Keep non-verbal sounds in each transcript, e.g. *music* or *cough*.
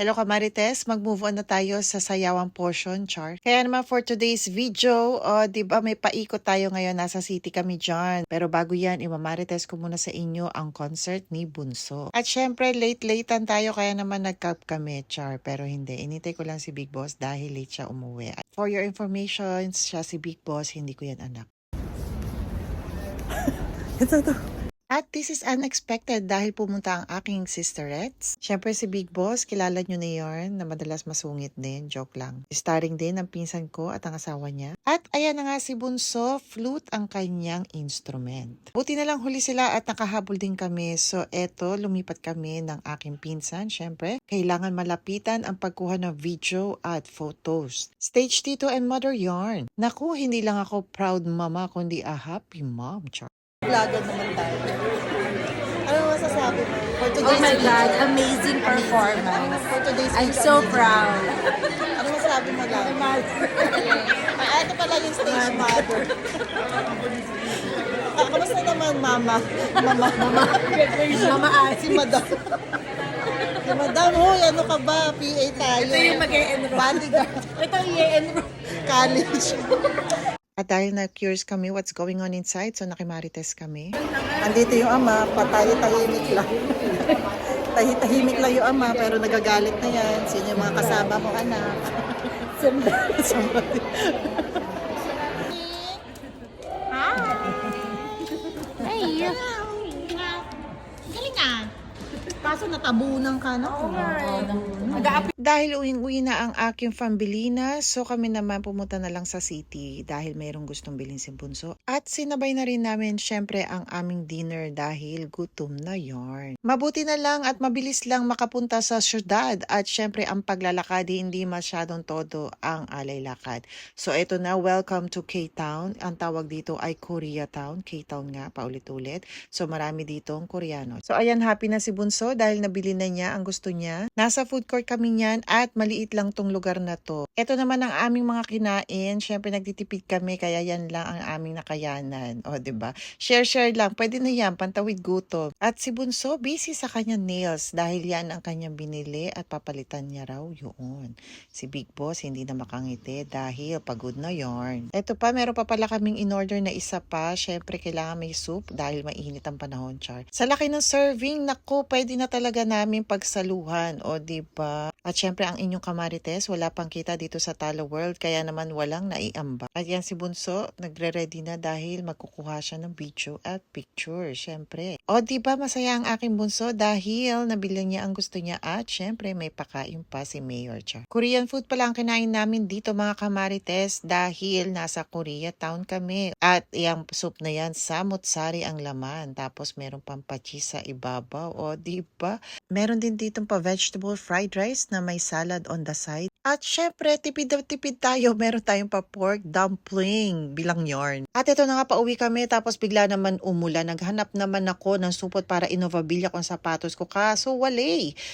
Hello Kamarites, mag-move on na tayo sa sayawang portion, char. Kaya naman for today's video, oh, di ba may paikot tayo ngayon, nasa city kami dyan. Pero bago yan, imamarites ko muna sa inyo ang concert ni Bunso. At syempre, late-latean tayo, kaya naman nag-cup kami, char. Pero hindi, initay ko lang si Big Boss dahil late siya umuwi. At for your information, siya si Big Boss, hindi ko yan anak. Ito to. At this is unexpected dahil pumunta ang aking sisterettes. Siyempre si Big Boss, kilala nyo na yarn na madalas masungit din, joke lang. Starring din ang pinsan ko at ang asawa niya. At ayan na nga si Bunso, flute ang kanyang instrument. Buti na lang huli sila at nakahabol din kami. So eto, lumipat kami ng aking pinsan. Siyempre, kailangan malapitan ang pagkuha ng video at photos. Stage Tito and Mother Yarn. Naku, hindi lang ako proud mama, kundi a happy mom, char. Vlogger naman tayo. Ano masasabi mo? For Oh today's my? God, amazing performance. For today's I'm so proud. Ano masasabi mo lang? Ah, ito pala yung stage mother. Ah, kamusta naman, mama? Mama, mama. Mama Si madam. Si madam, hoy, ano ka ba? PA tayo. Ito yung mag-e-enroll. Bodyguard. Ito yung i-enroll. College. At dahil na-curious kami what's going on inside, so nakimarites kami. Andito yung ama, patayo-tahimik lang. *laughs* Tahi-tahimik lang yung ama, pero nagagalit na yan. Sino yung mga kasama mo, anak? *laughs* Somebody. Ay, galing ah. Kaso natabunan ka na. Mag-aapi. Dahil uwing-uwi na ang aking pambilina, so kami naman pumunta na lang sa city dahil mayroong gustong bilhin si Bunso. At sinabay na rin namin syempre ang aming dinner dahil gutom na yarn. Mabuti na lang at mabilis lang makapunta sa syudad at syempre ang paglalakad hindi masyadong todo ang alay lakad. So ito na, welcome to K-Town. Ang tawag dito ay Koreatown. K-Town nga, paulit-ulit. So marami ditong Koreano. So ayan, happy na si Bunso dahil nabili na niya ang gusto niya. Nasa food court kami niyan at maliit lang tong lugar na to. Ito naman ang aming mga kinain. Siyempre nagtitipid kami kaya yan lang ang aming nakayanan. O, ba? Share-share lang. Pwede na yan, pantawid gutom. At si Bunso busy sa kanyang nails dahil yan ang kanyang binili at papalitan niya raw yun. Si Big Boss hindi na makangiti dahil pagod na yarn. Ito pa, meron pa pala kaming in-order na isa pa. Siyempre, kailangan may soup dahil mainit ang panahon, char. Sa laki ng serving, naku, pwede na talaga namin pagsaluhan. O, di ba? At syempre, ang inyong kamarites, wala pang kita dito sa Talo World, kaya naman walang naiamba. At yan si Bunso, nagre-ready na dahil magkukuha siya ng video at picture, syempre. O, di ba masaya ang aking Bunso dahil nabili niya ang gusto niya at syempre may pakain pa si Mayor Char. Korean food pala ang kinain namin dito mga kamarites dahil nasa Korea town kami. At yung soup na yan, samutsari ang laman. Tapos meron pang pachi sa ibabaw. O, di ba? Meron din ditong pa vegetable fried rice na may salad on the side. At syempre, tipid na tipid tayo. *laughs* Meron tayong pa pork dumpling bilang yarn. At ito na nga, pauwi kami. Tapos bigla naman umulan. Naghanap naman ako ng supot para inovabilia ko ang sapatos ko. Kaso wala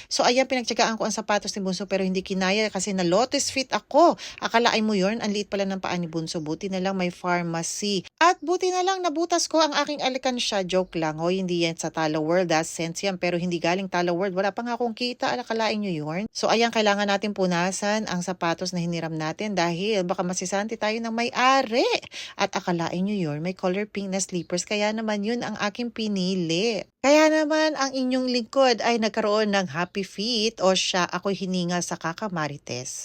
So ayan, pinagtsagaan ko ang sapatos ni Bunso pero hindi kinaya kasi na lotus fit ako. Akalain mo yun, ang liit pala ng paa ni Bunso. Buti na lang may pharmacy. At buti na lang nabutas ko ang aking alikansya. Joke lang. Hoy, hindi yan sa Talo World. Ah, sense yan. Pero hindi galing Talo World. Wala pa nga akong kita. Akalain nyo yun. So ayan, kailangan natin punasan ang sapatos na hiniram natin dahil baka masisanti tayo ng may-ari. At akalain nyo yun, may color pink na slippers. Kaya naman yun ang aking pinili. Kaya naman ang inyong lingkod ay nagkaroon ng happy feet o siya ako'y hininga sa kakamarites.